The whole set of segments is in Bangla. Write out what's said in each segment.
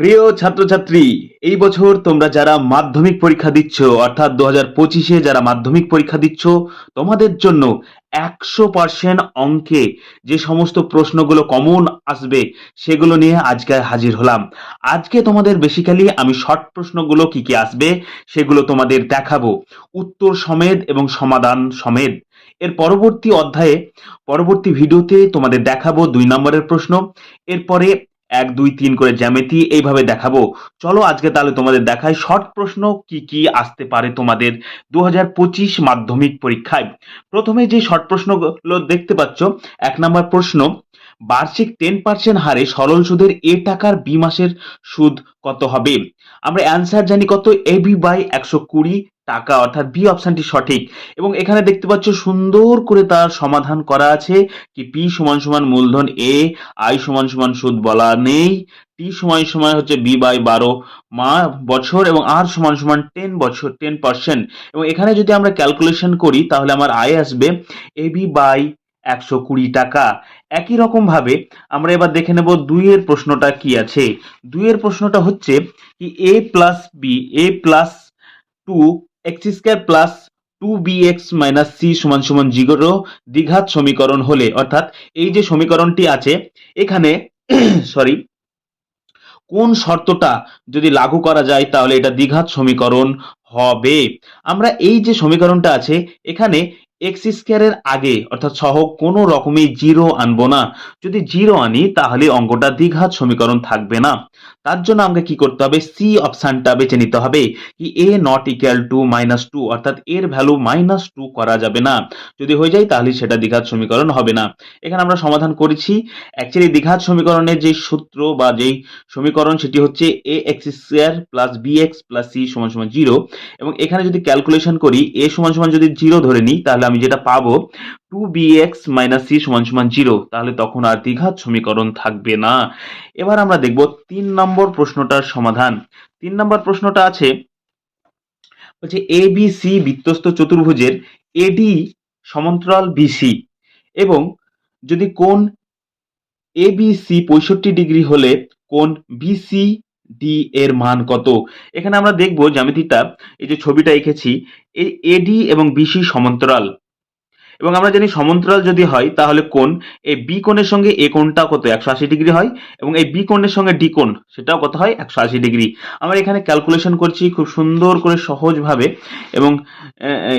প্রিয় ছাত্রছাত্রী, এই বছর তোমরা যারা মাধ্যমিক পরীক্ষা দিচ্ছ, অর্থাৎ দু হাজার পঁচিশে যারা মাধ্যমিক পরীক্ষা দিচ্ছ, তোমাদের জন্য একশো পার্সেন্ট অঙ্কে যে সমস্ত প্রশ্নগুলো কমন আসবে, সেগুলো নিয়ে আজকে হাজির হলাম। আজকে তোমাদের বেসিক্যালি আমি শর্ট প্রশ্নগুলো কি কি আসবে, সেগুলো তোমাদের দেখাবো। উত্তর সমেত এবং সমাধান সমেত। এর পরবর্তী অধ্যায়ে, পরবর্তী ভিডিওতে তোমাদের দেখাবো দুই নম্বরের প্রশ্ন। এরপরে এক, দুই, তিন করে জ্যামিতি এইভাবে দেখাবো। চলো আজকে তাহলে তোমাদের দেখাই শর্ট প্রশ্ন কি কি আসতে পারে তোমাদের দু হাজার পঁচিশ মাধ্যমিক পরীক্ষায়। প্রথমে যে শর্ট প্রশ্নগুলো দেখতে পাচ্ছ, এক নম্বর প্রশ্ন, বার্ষিক টেন পার্সেন্ট হারে সরল সুদের এ টাকার বি মাসের সুদ কত হবে? আমরা অ্যান্সার জানি কত? এ বি বাই একশো কুড়ি টাকা, অর্থাৎ বি অপশনটি সঠিক। এবং এখানে দেখতে পাচ্ছ সুন্দর করে তার সমাধান করা আছে কি পি সমান সমান মূলধন এ আই সমান সমান সুদ বলা নেই। টি সমান সমান হচ্ছে বি বাই বারো মা বছর এবং আর সমান সমান টেন বছর টেন পার্সেন্ট এবং এখানে যদি আমরা ক্যালকুলেশন করি, তাহলে আমার আয় আসবে এ বি বাই একশো কুড়ি টাকা। একই রকম ভাবে আমরা এবার দেখে নেব দুইয়ের প্রশ্নটা কি আছে। দুইয়ের প্রশ্নটা হচ্ছে কি a plus b a plus two x square plus two b x minus c সমান সমান জিরো দ্বিঘাত সমীকরণ হলে, অর্থাৎ এই যে সমীকরণটি আছে, এখানে সরি কোন শর্তটা যদি লাগু করা যায় তাহলে এটা দ্বিঘাত সমীকরণ হবে। আমরা এই যে সমীকরণটা আছে, এখানে এক্স স্কোয়ারের আগে, অর্থাৎ সহ কোনো রকমই জিরো আনব না। যদি জিরো আনি, তাহলে অঙ্কটা দ্বিঘাত সমীকরণ থাকবে না। তার জন্য আমাকে কি করতে হবে? সি অপশানটা বেছে নিতে হবে কি a not equal to minus two অর্থাৎ এর ভ্যালু মাইনাস টু করা যাবে না। যদি হয়ে যায়, তাহলে সেটা দ্বিঘাত সমীকরণ হবে না। এখানে আমরা সমাধান করেছি। অ্যাকচুয়ালি দ্বিঘাত সমীকরণের যে সূত্র বা যেই সমীকরণ, সেটি হচ্ছে a x square plus b x plus c সমান সমান জিরো এবং এখানে যদি ক্যালকুলেশন করি এ সমান সমান যদি জিরো ধরে নিই, তাহলে আমি যেটা পাবো two b x minus c সমান সমান জিরো তাহলে তখন আর দ্বিঘাত সমীকরণ থাকবে না। এবার আমরা দেখব তিন নম্বর প্রশ্নটার সমাধান। তিন নম্বর প্রশ্নটা আছে, বলছে এ বি সি বৃত্তস্ত চতুর্ভুজের এডি সমান্তরাল বিসি এবং যদি কোন এ বি সি পঁয়ষট্টি ডিগ্রি হলে কোন বিসি ডি এর মান কত? এখানে আমরা দেখব জ্যামিতিটা, এই যে ছবিটা এঁকেছি, এই এডি এবং বিসি সমান্তরাল। এবং আমরা জানি সমান্তরাল যদি হয়, তাহলে কোণ? এই বি কোণের সঙ্গে এ কোণটা কত? একশো আশি ডিগ্রি হয়। এবং এই বি কোণের সঙ্গে ডি কোণ, সেটাও কত হয়? একশো আশি ডিগ্রি। আমরা এখানে ক্যালকুলেশন করছি খুব সুন্দর করে সহজভাবে এবং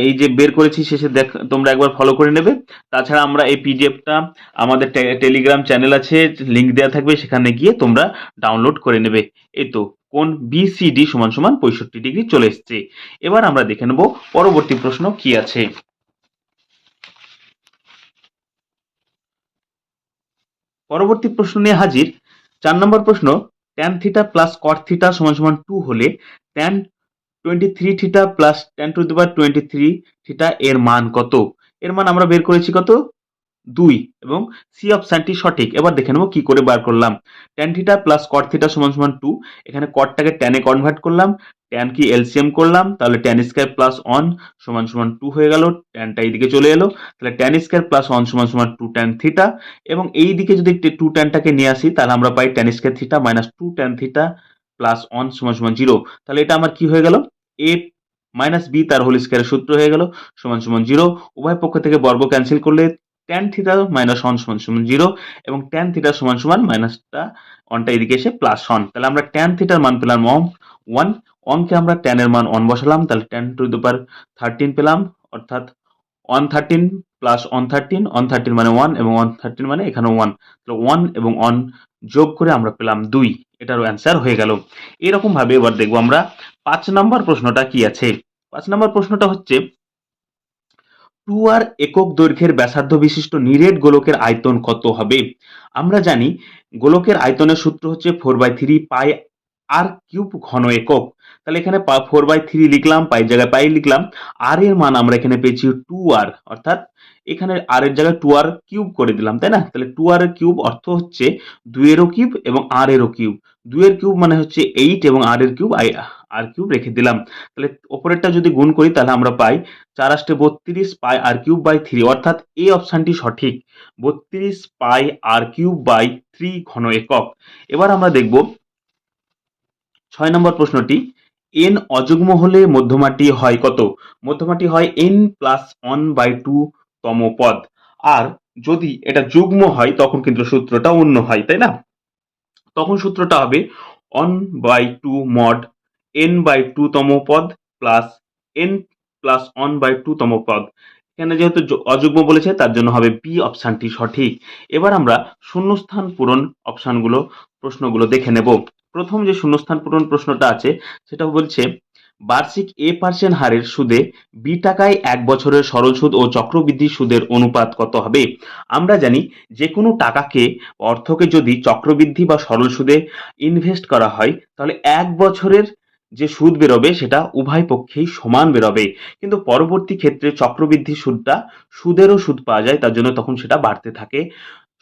এই যে বের করেছি, শেষে দেখ, তোমরা একবার ফলো করে নেবে। তাছাড়া আমরা এই পিডিএফটা আমাদের টেলিগ্রাম চ্যানেল আছে লিঙ্ক দেওয়া থাকবে, সেখানে গিয়ে তোমরা ডাউনলোড করে নেবে। এই তো কোন বিসিডি সমান সমান পঁয়ষট্টি ডিগ্রি চলে এসছে। এবার আমরা দেখে নেব পরবর্তী প্রশ্ন কি আছে। পরবর্তী প্রশ্ন নিয়ে হাজির। চার নম্বর প্রশ্ন tan theta plus cot theta সমান সমান টু হলে tan twenty three theta plus tan to the power twenty three theta এর মান কত? এর মান আমরা বের করেছি কত? দুই। এবং সি অপশানটি সঠিক। এবার দেখে নেব কি করে বার করলাম। Tan theta plus cot theta সমান সমান টু এখানে কটটাকে ট্যানে কনভার্ট করলাম। ট্যান কি এলসিএম করলাম, তাহলে ট্যান স্কোয়ার প্লাস ওয়ান সমান সমান টু হয়ে গেল ট্যানটা এইদিকে চলে এলো, তাহলে ট্যান স্কোয়ার প্লাস ওয়ান সমান সমান টু ট্যান থিটা এবং এই দিকে যদি টু ট্যানটাকে নিয়ে আসি, তাহলে আমরা পাই tan square theta minus two tan theta plus one সমান সমান জিরো তাহলে এটা আমার কি হয়ে গেল? এ মাইনাস বি তার হোল স্কোয়ারের সূত্র হয়ে গেল, সমান সমান জিরো উভয় পক্ষ থেকে বর্গ ক্যান্সেল করলে ট্যান থিটা মাইনাস ওয়ান সমান সমান জিরো এবং ট্যান থিটা সমান সমান মাইনাসটা ওয়ানটা এদিকে এসে প্লাস ওয়ান তাহলে আমরা ট্যান থিটার মান পেলাম ওয়ান ওয়ানকে আমরা ট্যানের মান ওয়ান বসালাম, তাহলে ten to the power thirteen পেলাম। অর্থাৎ one thirteen plus one thirteen one thirteen মানে ওয়ান এবং ওয়ান থার্টিন মানে এখানে ওয়ান তাহলে ওয়ান এবং ওয়ান যোগ করে আমরা পেলাম দুই। এটারও অ্যান্সার হয়ে গেল। এরকম ভাবে এবার দেখব আমরা পাঁচ নম্বর প্রশ্নটা কি আছে? পাঁচ নম্বর প্রশ্নটা হচ্ছে টু আর একক দৈর্ঘ্যের ব্যাসার্ধ বিশিষ্ট নিরেট গোলকের আয়তন কত হবে? আমরা জানি গোলকের আয়তনের সূত্র হচ্ছে four by three pi r cube ঘন একক। তাহলে এখানে ফোর বাই থ্রি লিখলাম পাই জায়গায় পাই লিখলাম। আর এর মান আমরা এখানে পেয়েছি টু আর অর্থাৎ এখানে আর এর জায়গায় টু আর কিউব করে দিলাম, তাই না? তাহলে টু আর কিউব অর্থ হচ্ছে দুইয়েরও কিউব এবং আর এরও কিউব। দুইয়ের কিউব মানে হচ্ছে এইট এবং আর এর কিউব, আই আর কিউব রেখে দিলাম। তাহলে ওপরেরটা যদি গুণ করি, তাহলে আমরা পাই চার আষ্টে বত্রিশ pi r cube by three অর্থাৎ এই অপশানটি সঠিক। বত্রিশ pi r cube by three ঘন একক। এবার আমরা দেখব ছয় নম্বর প্রশ্নটি এন অযুগ্ম হলে মধ্যমাটি হয় কত? মধ্যমাটি হয় n plus one by two তম পদ। আর যদি এটা যুগ্ম হয়, তখন কিন্তু সূত্রটা অন্য হয়, তাই না? তখন সূত্রটা হবে অন বাই টু মড এন বাই টু তম পদ plus n plus n by two তম পদ। এখানে যেহেতু অযুগ্ম বলেছে, তার জন্য হবে বি অপশানটি সঠিক। এবার আমরা শূন্যস্থান পূরণ অপশানগুলো প্রশ্নগুলো দেখে নেব। প্রথম যে শূন্যস্থান পূরণ প্রশ্নটা আছে সেটা বলছে, বার্ষিক এ পার্সেন্ট হারের সুদে বি টাকায় এক বছরের সরল সুদ ও চক্রবৃদ্ধি সুদের অনুপাত কত হবে? আমরা জানি যে কোনো টাকাকে, অর্থকে যদি চক্রবৃদ্ধি বা সরল সুদে ইনভেস্ট করা হয়, তাহলে এক বছরের যে সুদ বেরোবে, সেটা উভয় পক্ষেই সমান বেরোবে। কিন্তু পরবর্তী ক্ষেত্রে চক্রবৃদ্ধি সুদটা সুদেরও সুদ পাওয়া যায়, তার জন্য তখন সেটা বাড়তে থাকে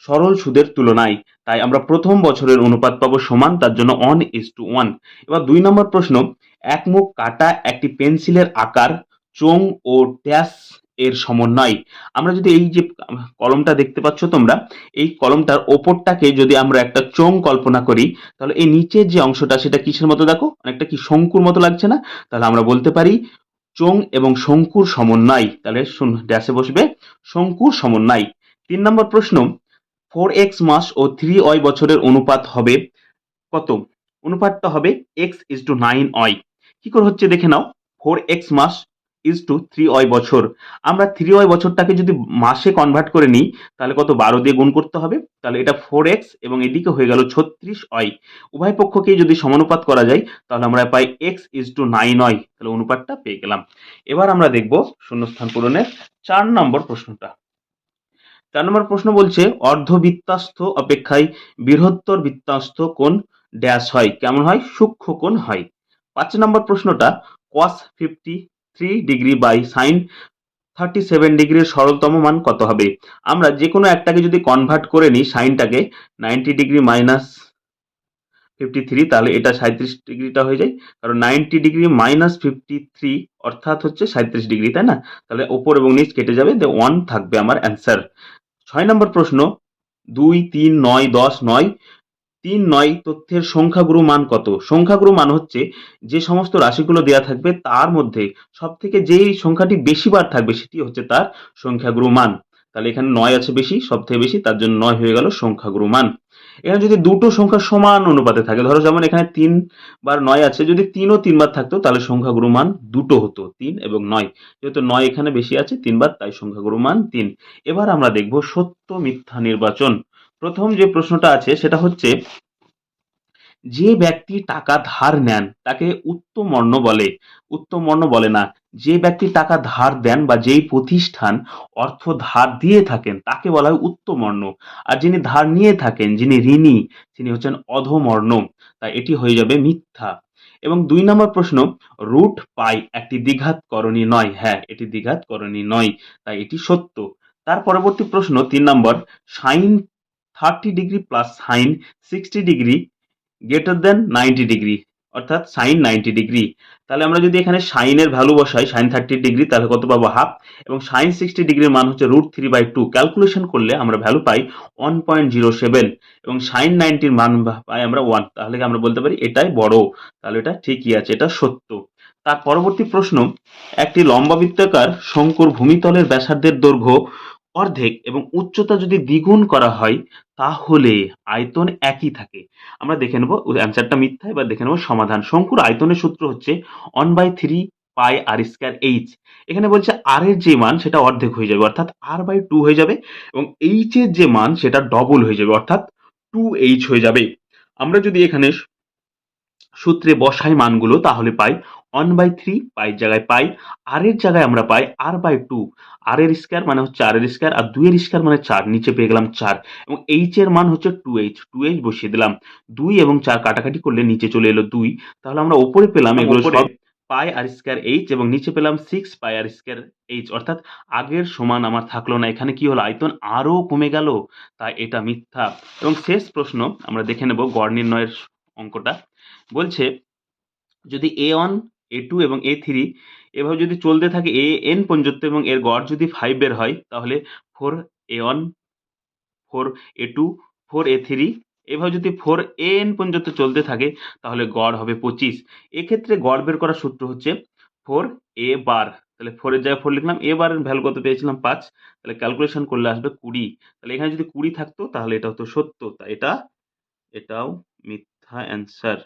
সরল সুদের তুলনায়। তাই আমরা প্রথম বছরের অনুপাত পাবো সমান, তার জন্য ওয়ান ইস টু ওয়ান এবার দুই নম্বর প্রশ্ন, এক মুখ কাটা একটি পেন্সিলের আকার চোং ও ড্যাশ এর সমন্বয়। আমরা যদি এই যে কলমটা দেখতে পাচ্ছ তোমরা, এই কলমটার ওপরটাকে যদি আমরা একটা চোং কল্পনা করি, তাহলে এই নিচের যে অংশটা, সেটা কিসের মতো দেখো? অনেকটা কি শঙ্কুর মতো লাগছে না? তাহলে আমরা বলতে পারি চোং এবং শঙ্কুর সমন্বয়। তাহলে ড্যাশে বসবে শঙ্কুর সমন্বয়। তিন নম্বর প্রশ্ন ফোর এক্স মাস ও থ্রি ওয়াই বছরের অনুপাত হবে কত? অনুপাতটা হবে x is to nine y. কি করে হচ্ছে দেখে নাও? ফোর এক্স মাস ইজ টু থ্রি ওয়াই বছর। আমরা থ্রি ওয়াই বছরটাকে যদি মাসে কনভার্ট করে নিই, তাহলে কত? বারো দিয়ে গুণ করতে হবে। তাহলে এটা ফোর এক্স এবং এদিকে হয়ে গেল ছত্রিশ ওয়াই। উভয় পক্ষকেই যদি সমানুপাত করা যায়, তাহলে আমরা পাই x is to nine y. তাহলে অনুপাতটা পেয়ে গেলাম। এবার আমরা দেখব শূন্যস্থান পূরণের চার নম্বর প্রশ্নটা। চার নম্বর প্রশ্ন বলছে, অর্ধবৃত্তাস্ত অপেক্ষায় বৃহত্তর বৃত্তাস্ত কোণ ড্যাশ হয়, কেমন হয়? সূক্ষ্ম কোণ হয়। পাঁচ নম্বর প্রশ্নটা cos fifty three degree by sine thirty seven ডিগ্রির সরলতম মান কত হবে? আমরা যে কোনো একটাকে যদি কনভার্ট করে নিই সাইনটাকে ninety degree minus fifty three তাহলে এটা সাঁত্রিশ ডিগ্রিটা হয়ে যায়। কারণ ninety degree minus fifty three অর্থাৎ হচ্ছে সাঁত্রিশ ডিগ্রি তাই না? তাহলে ওপর এবং নিচ কেটে যাবে দে ওয়ান থাকবে আমার অ্যান্সার ছয় নম্বর প্রশ্ন, দুই, তিন, নয়, দশ, নয়, তিন, নয় তথ্যের সংখ্যাগুরু মান কত? সংখ্যাগুরু মান হচ্ছে যে সমস্ত রাশিগুলো দেওয়া থাকবে তার মধ্যে সব থেকে যেই সংখ্যাটি বেশি বার থাকবে সেটি হচ্ছে তার সংখ্যাগুরু মান। তাহলে এখানে নয় আছে বেশি সব থেকে বেশি, তার জন্য নয় হয়ে গেল সংখ্যাগুরু মান। এখানে যদি দুটো সংখ্যা সমান অনুপাতে থাকে, ধরো যেমন এখানে তিন বার নয় আছে, যদি তিনও তিনবার থাকতো, তাহলে সংখ্যাগুরু মান দুটো হতো, তিন এবং নয়। যেহেতু নয় এখানে বেশি আছে, তিনবার, তাই সংখ্যাগুরু মান তিন। এবার আমরা দেখব সত্য মিথ্যা নির্বাচন। প্রথম যে প্রশ্নটা আছে, সেটা হচ্ছে, যে ব্যক্তি টাকা ধার নেন, তাকে উত্তমর্ণ বলে। উত্তমর্ণ বলে না। যে ব্যক্তি টাকা ধার দেন বা যেই প্রতিষ্ঠান অর্থ ধার দিয়ে থাকেন, তাকে বলা হয় উত্তমর্ণ। আর যিনি ধার নিয়ে থাকেন, যিনি ঋণী, তিনি হচ্ছেন অধমর্ণ। তাই এটি হয়ে যাবে মিথ্যা। এবং দুই নম্বর প্রশ্ন, রুট পাই একটি দ্বিঘাত করণী নয়। হ্যাঁ এটি দ্বিঘাত করণী নয়, তাই এটি সত্য। তার পরবর্তী প্রশ্ন, তিন নম্বর, sine thirty degree plus sine sixty degree greater than ninety degree. অর্থাৎ সাইন নাইনটি ডিগ্রি তাহলে আমরা যদি এখানে সাইনের ভ্যালু বসাই সাইন থার্টি ডিগ্রি তাহলে কত পাবো? হাফ এবং সাইন সিক্সটি ডিগ্রির মান হচ্ছে root three by two calculation করলে আমরা ভ্যালু পাই ওয়ান পয়েন্ট জিরো সেভেন এবং সাইন নাইনটির মান পাই আমরা ওয়ান তাহলে আমরা বলতে পারি? এটাই বড়। তাহলে এটা ঠিকই আছে, এটা সত্য। তার পরবর্তী প্রশ্ন, একটি লম্বা বৃত্তাকার শঙ্কুর ভূমিতলের ব্যাসার্ধের দৈর্ঘ্য অর্ধেক এবং উচ্চতা যদি দ্বিগুণ করা হয় তাহলে আয়তন একই থাকে। আমরা দেখে নেব অ্যান্সারটা মিথ্যা, এবার দেখে নেব সমাধান। শঙ্কুর আয়তনের সূত্র হচ্ছে one by three pi r square h এখানে বলছে আর এর যে মান, সেটা অর্ধেক হয়ে যাবে, অর্থাৎ আর বাই টু হয়ে যাবে, এবং এইচ এর যে মান, সেটা ডবল হয়ে যাবে, অর্থাৎ টু এইচ হয়ে যাবে। আমরা যদি এখানে সূত্রে বসাই মানগুলো, তাহলে পাই ওয়ান বাই থ্রি পাই জায়গায় পাই আর এর জায়গায় আমরা পাই আর বাই টু আর এর স্কোয়ার মানে হচ্ছে আর এর স্কোয়ার আর দুই এর স্কোয়ার মানে চার নিচে পেয়ে গেলাম চার এবং এইচ এর মান হচ্ছে টু এইচ টু এইচ বসিয়ে দিলাম। দুই এবং চার কাটাকাটি করলে নিচে চলে এলো দুই। তাহলে আমরা ওপরে পেলাম এগুলো সব পাই আর স্কোয়ার এইচ এবং নিচে পেলাম six pi r square h অর্থাৎ আগের সমান আমার থাকল না। এখানে কি হলো? আয়তন আরও কমে গেল। তাই এটা মিথ্যা। এবং শেষ প্রশ্ন আমরা দেখে নেব গড় নির্ণয়ের অঙ্কটা বলছে যদি এ ওয়ান এ টু এবং এ থ্রি এভাবে যদি চলতে থাকে এ এন পর্যন্ত এবং এর গড় যদি ফাইভ বের হয়, তাহলে four a one four a two four a three এভাবে যদি ফোর এ এন পর্যন্ত চলতে থাকে, তাহলে গড় হবে পঁচিশ। এক্ষেত্রে গড় বের করার সূত্র হচ্ছে ফোর এ বার তাহলে ফোরের জায়গায় ফোর লিখলাম এ বারের ভ্যালু কত পেয়েছিলাম? পাঁচ। তাহলে ক্যালকুলেশন করলে আসবে কুড়ি। তাহলে এখানে যদি কুড়ি থাকতো, তাহলে এটা হতো সত্য তা এটা, এটাও মিথ্যা অ্যান্সার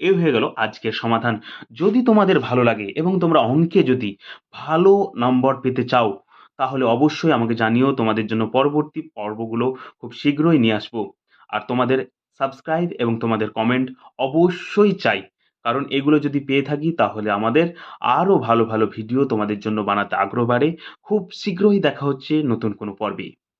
এই হয়ে গেল আজকের সমাধান। যদি তোমাদের ভালো লাগে এবং তোমরা অঙ্কে যদি ভালো নম্বর পেতে চাও, তাহলে অবশ্যই আমাকে জানিও, তোমাদের জন্য পরবর্তী পর্বগুলো খুব শীঘ্রই নিয়ে আসব। আর তোমাদের সাবস্ক্রাইব এবং তোমাদের কমেন্ট অবশ্যই চাই, কারণ এগুলো যদি পেয়ে থাকি, তাহলে আমাদের আরও ভালো ভালো ভিডিও তোমাদের জন্য বানাতে আগ্রহ বাড়ে। খুব শীঘ্রই দেখা হচ্ছে নতুন কোনো পর্বে।